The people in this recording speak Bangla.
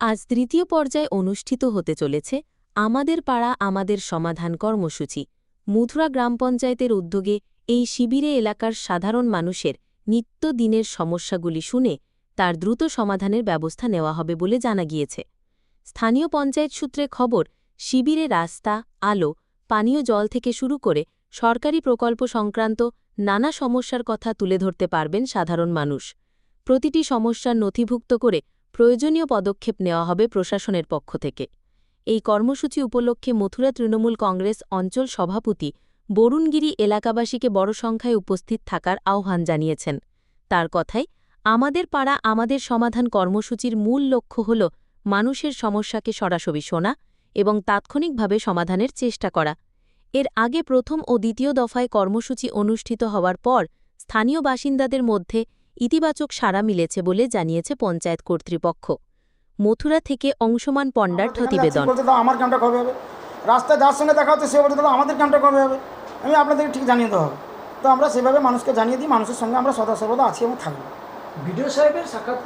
আজ তৃতীয় পর্যায়ে অনুষ্ঠিত হতে চলেছে আমাদের পাড়া, আমাদের সমাধান কর্মসূচি। মথুরা গ্রাম পঞ্চায়েতের উদ্যোগে এই শিবিরে এলাকার সাধারণ মানুষের নিত্যদিনের সমস্যাগুলি শুনে তার দ্রুত সমাধানের ব্যবস্থা নেওয়া হবে বলে জানা গিয়েছে। স্থানীয় পঞ্চায়েত সূত্রে খবর, শিবিরে রাস্তা, আলো, পানীয় জল থেকে শুরু করে সরকারি প্রকল্প সংক্রান্ত নানা সমস্যার কথা তুলে ধরতে পারবেন সাধারণ মানুষ। প্রতিটি সমস্যার নথিভুক্ত করে প্রয়োজনীয় পদক্ষেপ নেওয়া হবে প্রশাসনের পক্ষ থেকে। এই কর্মসূচি উপলক্ষে মথুরা তৃণমূল কংগ্রেস অঞ্চল সভাপতি বরুণগিরি এলাকাবাসীকে বড় সংখ্যায় উপস্থিত থাকার আহ্বান জানিয়েছেন। তার কথায়, আমাদের পাড়া আমাদের সমাধান কর্মসূচির মূল লক্ষ্য হল মানুষের সমস্যাকে সরাসরি শোনা এবং তাৎক্ষণিকভাবে সমাধানের চেষ্টা করা। এর আগে প্রথম ও দ্বিতীয় দফায় কর্মসূচি অনুষ্ঠিত হওয়ার পর স্থানীয় বাসিন্দাদের মধ্যে ইতিবাচক সাড়া মিলেছে বলে জানিয়েছে পঞ্চায়েত কর্তৃপক্ষ। মথুরা থেকে অংশমান পণ্ডার প্রতিবেদন। আমার কামটা কবে হবে? রাস্তায় যার সঙ্গে দেখা হচ্ছে সে বলতে আমাদের কামটা কবে হবে? আমি আপনাদেরকে ঠিক জানিয়ে দেওয়া হবে তো আমরা সেভাবে মানুষকে জানিয়ে দিই মানুষের সঙ্গে আমরা সদা সর্বদা আছি এবং থাকব। বিডিও সাহেবের সাক্ষাৎ